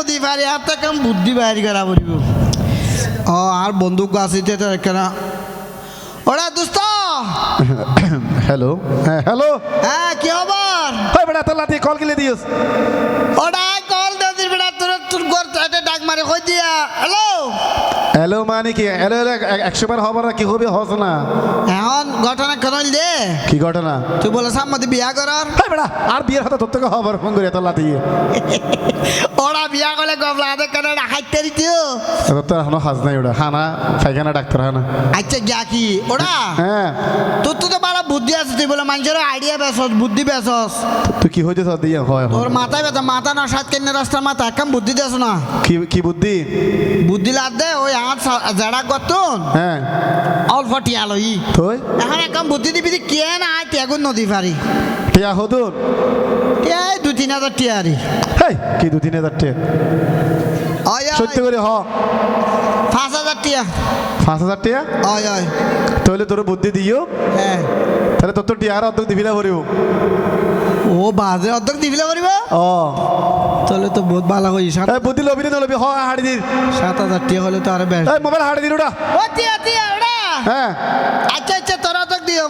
নদী পারি আর তাকে বুদ্ধি বাইর করা বলিব? ও আর বন্দুক আছে তো কেন? ওরা দোস্ত! হ্যালো হ্যাঁ হ্যালো। হ্যাঁ কি খবর? ওই বেটা তোর লাতি কল গেলে দিস। ওটা কল দিস বেটা তোর তোর ঘর মারি কই দিয়া? হ্যালো হ্যালো মানে কি? হ্যালো হ্যালো একশো বার হবার কি হবে? হস না। এখন ঘটনা কেন দে। কি ঘটনা? তুই বলে সাম্মতি বিয়া করার? বেটা আর বিয়ের হাতে তোর থেকে হবার ফোন করে তোর লাতি। ওরা বিয়া করলে গবলা হাতে কেন হাইতে দিও তোর এখনও হাজ নাই ওটা হানা পায়খানা ডাক্তার হানা। আচ্ছা গিয়া কি? ওরা? হ্যাঁ। তোর তো তো বাড়া বুদ্ধি আছে তুই বলে মানুষের আইডিয়া বেসস বুদ্ধি বেসস তুই কি হইতে তোর হয় হয়। তোর মাথায় ব্যথা মাথা না সাত কেন রাস্তার মাথা একদম বুদ্ধি দেস না? কি কি বুদ্ধি? বুদ্ধি লাদ দে ওই হাত জাড়া করতুন হ্যাঁ। অল্প টিয়ালো ই তুই এখন একদম বুদ্ধি দিবি কে না আয় ত্যাগুন নদী পারি টিয়া হদুন এই দু তিন হাজার টিয়ারি হেই কি দু তিন হাজার টিয়া? সত্যি করে হ। পাঁচ হাজার টিয়া। পাঁচ হাজার টিয়া? ওই ওই তাহলে তোর বুদ্ধি দিও। হ্যাঁ। তাহলে তোর তো টিয়ার অর্ধেক দিবিলা ভরিব। ও বাজে অর্ধেক দিবিলে পারিব ও। তাহলে তো বহুত ভালো হই সাত এই বুদ্ধি লবি না লবি। হ হাড়ি দিন। সাত হাজার টিয়া হলে তো আরও বেশ এই মোবাইল হাড়ি দিন ওটা ও টিয়া টিয়া ওটা হ্যাঁ। আচ্ছা আচ্ছা তোর অর্ধেক দিও।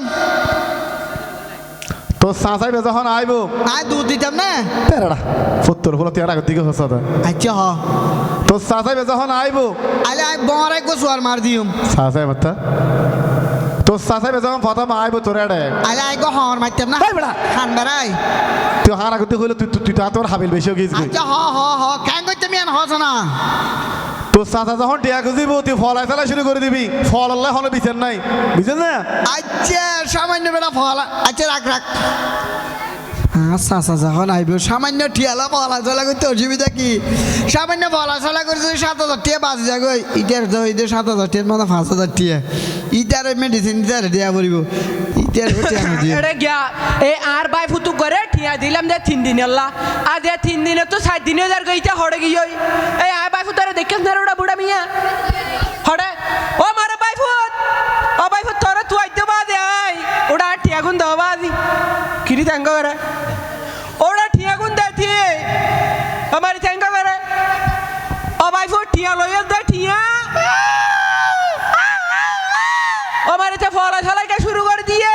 তোর সাঁচাই যখন আইব। আয় দুধ দিতাম না? তেরাটা সত্তর হলো তেরা আগের দিকে হসা আচ্ছা হ। তোর সাঁচাই যখন আইব। আলে আয় বড়াই কো সুয়ার মার দিম। সাঁচাই মাত্তা সাঁচাই যখন প্রথম আইব তোর এড়ে আলে কো হর মারতাম না এই বেটা। খান বেড়াই তুই হার আগতে হইলে তুই তুই তা তোর হাবিল বেশি গিয়েছিস আচ্ছা হ হ হ কেন করতে আমি হস না তোর চাচা যখন টিয়া খুঁজিব তুই ফল আইসালা শুরু করে দিবি ফল আল্লাহ হলো বিচার নাই বুঝছেন না আচ্ছা সামান্য বেড়া ফল আচ্ছা রাখ রাখ আচ্ছা আচ্ছা যখন আইব। সামান্য টিয়ালা ফলা চলা করতে অসুবিধা কি? সামান্য ফলা চলা করে যদি সাত হাজার টিয়া বাঁচি যাগ ইটার তো ইটার সাত হাজার টিয়ার মতো পাঁচ হাজার টিয়া। ইটার মেডিসিন ইটার পড়িব দিয়ে। এই আর বাই ফুতু করে ঠিয়া দিলাম দে তিন দিন আল্লাহ। আর দে তিন দিনে তো সাত দিনে যার গইতে হড়ে গিয়ে এই আর বাই ফুতারে দেখেন না ওটা বুড়া মিয়া? হড়ে ও মারে বাই ফুত ও বাই ফুত তোরা তুই আইতে বাদে আই ওটা ঠিয়া গুন দাও বাদি কিরি তাঙ্গ করে ওটা ঠিয়া গুন দে থিয়ে আমার তাঙ্গ করে ও বাই ফুত ঠিয়া লইয়া দে ঠিয়া ও মারে তে ফলা ছলাইটা শুরু করে দিয়ে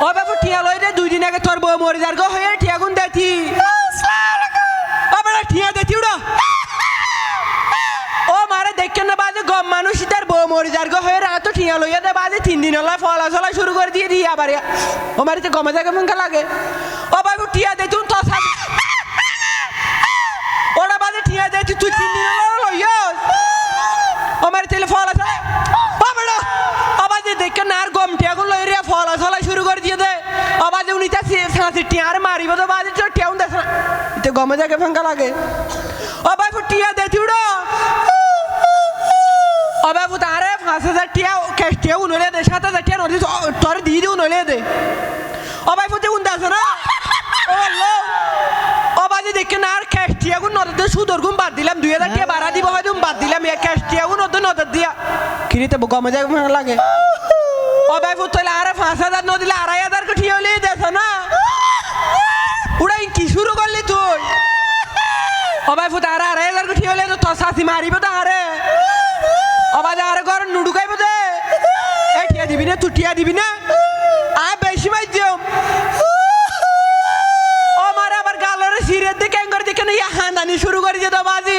ও বাবু টিয়া লই দে দুই দিন আগে তোর বউ মরে যার গো হয়ে টিয়া গুন দেতি ও বেটা টিয়া দেতি উড়ো ও মারে দেখেন না বাজে গম মানুষ তার বউ মরে যার গো টিয়া লইয়া বাজে, তিন দিন হলো ফলা শুরু করে দিয়ে দিয়ে আবার ও মারে তো গমে জায়গা মঙ্কা লাগে। ও বাবু টিয়া দে, তুই তো ওরা বাজে টিয়া দে, তুই তিন দিন হলো লইয়াস ও তেলে ফলা আবাজে দেখে না আর গম টিয়া গুলো লই রে, ফলা শুরু করে দিয়ে দে। আবাজে উনি তা সাঁচি টিয়া আর মারিব তো বাজে টিয়াউন দেখ না গমে জায়গা ফাঙ্কা লাগে। ও ভাই টিয়া দে তিউড়ো ও ভাই তারে পাঁচ হাজার টিয়া ক্যাশ টিয়া উনলে দে সাত হাজার টিয়া নদী তোর দিয়ে দিয়ে উনলে দে ও ভাই ফুটে উন দাস না ও ও বাজে দেখে না আর ক্যাশ টিয়া গুণ নদীতে সুদর গুণ বাদ দিলাম দুই হাজার টিয়া বাড়া দিব হয়তো বাদ দিলাম এ ক্যাশ টিয়া গুণ নদী নদর দিয়া কিনিতে গমে ফাঙ্কা লাগে ও ভাই তাহলে আরে পাঁচ হাজার নদীলে আড়াই হাজার কে টিয়া হলে দেশ না উড়াই কি শুরু করলি তুই অবাই ফুট আরে আড়াই হাজার কোটি হলে তো শাসি মারিব তো আরে অবাই আরে ঘর নুডুকাইব দে এ টিয়া দিবি না? তুই আয় বেশি মাই দিও। ও মারে আবার গালরে সিরের দিকে এঙ্গর দিকে না হান্দানি শুরু করে দাও বাজি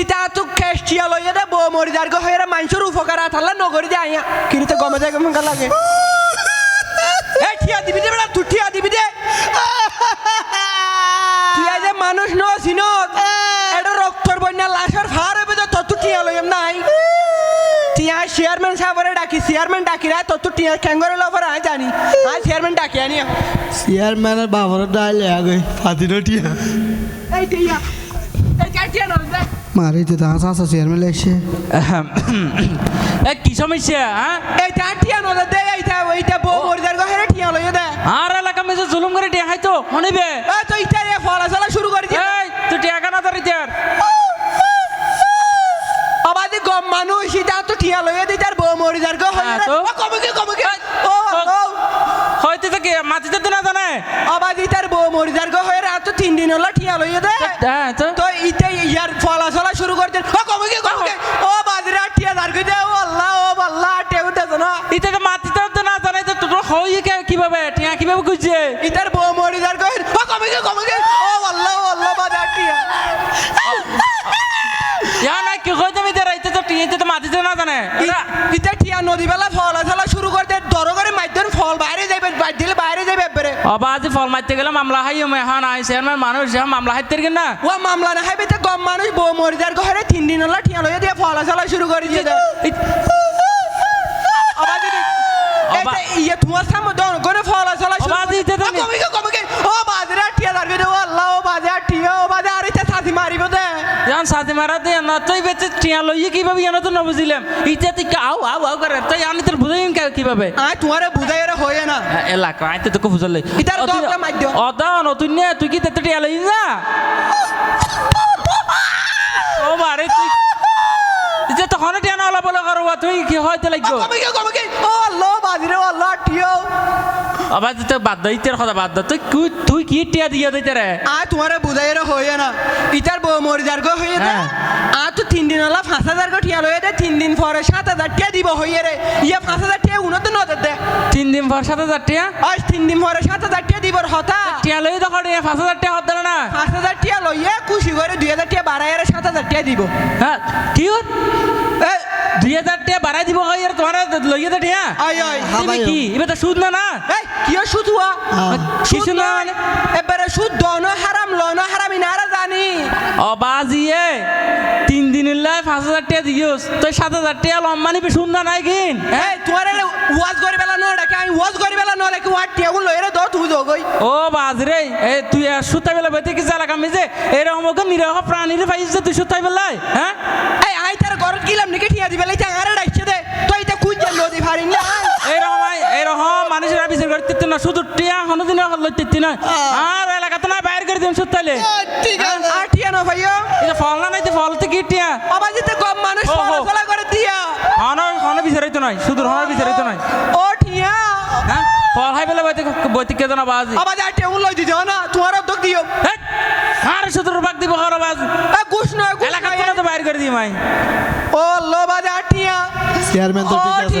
ইটা তো কেষ্টিয়া লইয়া দে বউ মরি যার হয়ে মানুষের উপকার আথাল্লা নগরি দে আইয়া কিন্তু গমে যায় কেমন লাগে এ টিয়া দিবি দে বেড়া তুই টিয়া দিবি দে। তুই আজ মানুষ ন সিনত এটা রক্তর বন্যা লাশের ফার হবে তো তত টিয়া লইম নাই। টিয়া চেয়ারম্যান সাহেবরে ডাকি চেয়ারম্যান ডাকি রা তত টিয়া ক্যাঙ্গরে লফর আই জানি। আই চেয়ারম্যান ডাকি আনি। চেয়ারম্যানের বাবার ডাইলে আগে ফাতিনো টিয়া। এই টিয়া এই যা টিয়া নল দে মারি তো দাস আসা চেয়ারম্যান লাগছে। এ কি সমস্যা হ্যাঁ এই যা টিয়া নল দে এইটা ওইটা বউ মরিদার গো হেরে টিয়া লইয়া দে। আর এলাকা মেসে জুলুম করে টিয়া খাইতো শুনিবে এই তো ইটা এ ফলা চলা শুরু করে দিয়ে এই তুই টিয়া কেনা তোর ইটার আবাদি গম মানুষ ইটা তো টিয়া লইয়া দি তার বউ মরিদার গো হ্যাঁ, হেরে তো? কমে কি কমে কি ও ও হয়তো থেকে মাটিতে দিনা জানে আবাদি তার বউ মরিদার গো হয়ে রাত তিন দিন হলো ঠিয়া লই লইয়ে দে। তো তো ইতে ইয়ার ফলা চলা শুরু করে দেন ও কমে গিয়ে কমে ও বাজরা টিয়া দাঁড় করে দে। ও আল্লাহ ও আল্লাহ টেউ দে না। ইতে তো মাতিতে তো না জানাই তো তোর হই কে- কীভাবে? টিয়া কীভাবে খুঁজছে? ইতার বউ মরি দাঁড় করে ও কমে গিয়ে কমে গিয়ে ও আল্লাহ ও আল্লাহ বাজরা টিয়া ইয়া না কি কই তুমি ইতে রাইতে তো টিয়া ইতে তো মাতিতে না জানে এটা- ইতে টিয়া নদী বেলা ফলা চলা শুরু করে দে দর করে মাইদন ফল বাইরে যাইবে বাইর দিলে বাইরে যাইবে ফরমাইতে আজি ফল মারতে গেলে মামলা হাই মেহান আই আমার মানুষ যা মামলা হাইতে গেল না ও মামলা না হাইবে তো গম মানুষ বউ মরিদার ঘরে করে তিন দিন হলো ঠিয়া লইয়া দিয়ে ফলা চলা শুরু করে দিয়ে দেয়। ইয়ে তোমার সামনে দন করে ফলা চলা শুরু অবা যখন সাথে মারা দে না তুই বেঁচে টিয়া লইয়ে কীভাবে জানো তো না বুঝিলাম ইতে তুই আউ আউ আউ করে তাই আমি তোর বুঝাই কীভাবে? আয় তোমারে বুঝাই রে হয়ে না। এলাকা আইতে তোকে বুঝালে ইতার দরজা মাইদ্য। অদা নতুন নে তুই কি তেতে টিয়া লই না? ও বারে তুই যে তখন টিয়া না ওলা বলে করবা তুই কি হয়তো লাগবে? ও আল্লাহ বাজরে আল্লাহ আবার বাদ দা ইতের কথা বাদ দা। তুই তুই কি টিয়া দিয়ে দিতে রে? আয় তোমারে বুঝাই রে হয়ে না। বউ মরি দাঁড় করে হয়ে দে। হ্যাঁ। আর তো তিন দিন হলো পাঁচ হাজার করে টিয়া লইয়ে দে। তিন দিন পরে সাত হাজার টিয়া দিব হইয়ে রে। ইয়ে পাঁচ হাজার টিয়া উনো তো নজর দে। তিন দিন পর সাত হাজার টিয়া? আজ তিন দিন পরে সাত হাজার টিয়া দিবর হতা। টিয়া লই দেখো পাঁচ হাজার টিয়া হতে না পাঁচ হাজার টিয়া লইয়ে খুশি করে দুই হাজার টিয়া বাড়াই রে সাত হাজার টিয়া দিব। হ্যাঁ কি এ, দুই হাজার টিয়া বাড়াই দিব হয় আর তোমার লইয়ে দে টিয়া। আয় আয়। হ্যাঁ। কি? এবার তো সুদ না না? কিয় সুদ হুয়া? কিছু না মানে সুদ দন হারাম লন হারাম ইনারা জানি। অবাজিয়ে তিন দিন লাই পাঁচ হাজার টাকা দিওস তুই সাত হাজার টাকা লম্বা নিবি শুননা নাই কিন? এই তোমার ওয়াজ করি বেলা নয় ডাকে আমি ওয়াজ করি বেলা নয় ডাকে ওয়ার টিয়া গুলো লইয়ে রে দো তুই দোগই ও বাজ রে এ তুই আর সুতাই বেলা বেতে কি চালা কামি যে? এরকম ওকে নিরহ প্রাণীরে পাইছিস যে তুই সুতাই বেলায় হ্যাঁ? এই আই তার ঘরত গিলাম নাকি টিয়া দিবে লাই আরে ডাকছে দে। তো এটা খুঁজে নদী ফাড়ি না এইরকম এইরকম মানুষের বিচার করতে না শুধু টিয়া কোনোদিন লইতে না। আর এলাকাতে না বাইর করে দিন সুতাইলে। ঠিক আছে। আর টিয়া না ভাইও যে ফল না নাই তো ফল তো কি টিয়া? আবার যেতে কম মানুষ। চলাচলা করে দিয়া। হন হন বিচারাইতো নাই শুধু হন বিচারাইতো নাই। ও টিয়া। হ্যাঁ? ফল হাই বেলা বইতে বইতে কে জানা বাজি আবার যা টিয়া গুলো লই দিতে না তোমার অর্ধক দিও আর শুধু বাগ দিব খাওয়া বাজ এ গুছ নয় গুছ এলাকা নয়। তো বাইর করে দিই মাই। ও লো বাজে আটিয়া চেয়ারম্যান তো ঠিক আছে।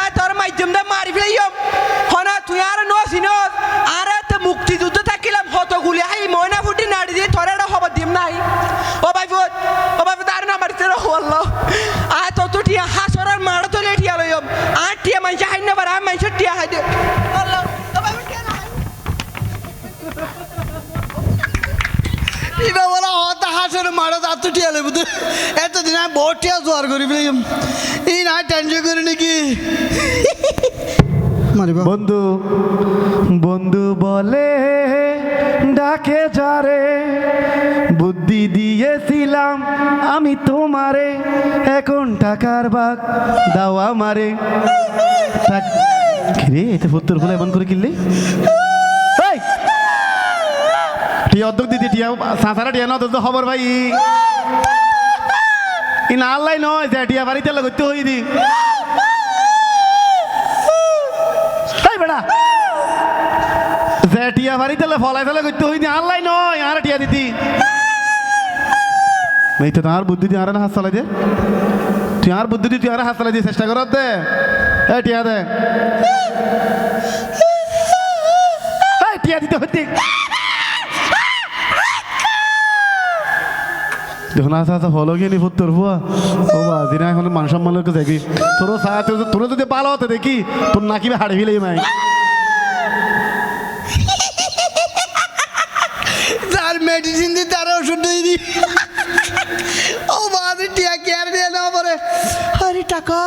মারা বহুত টিয়া জোয়ার করি ফেলাম এই না টেনশন করি নাকি? মারিবা। বন্ধু বন্ধু বলে, ডাকে যারে। বুদ্ধি দিয়েছিলাম আমি তোমারে। এখন টাকার বাগ দাও আমারে। টাক- কিরে, এতে ফুত্তর ফুলে এমন করে কিনলি! টিয়া অর্ধক দিদি টিয়া সাঁসারা টিয়া না তো খবর ভাই ই না আল্লাই নয় যে টিয়া বাড়িতে লগতে হই দি। বেড়া। যে টিয়া বাড়িতে ফলাই ফেলে করতে হইনি আল্লাই নয় আর টিয়া দিতি। এই তো আর বুদ্ধি দিয়ে আর হাত চালাই দে। তুই আর বুদ্ধি দিয়ে তুই আর হাত চালাই দিয়ে চেষ্টা কর দে। এই টিয়া দে। টিয়া দিতে হইতে। দেখুন আচ্ছা আচ্ছা হলো কি নি তোর বুয়া। ও বা দিনা এখন মান সম্মান লোক দেখি তোরও সা তোর যদি পালো হতে দেখি, তোর নাকিবে হাড়ে ফেলে মাই। তার মেডিসিন দিয়ে তার ওষুধ দিয়ে ও বাদে টিয়া কেয়ার দিয়ে না পরে। আরে টাকা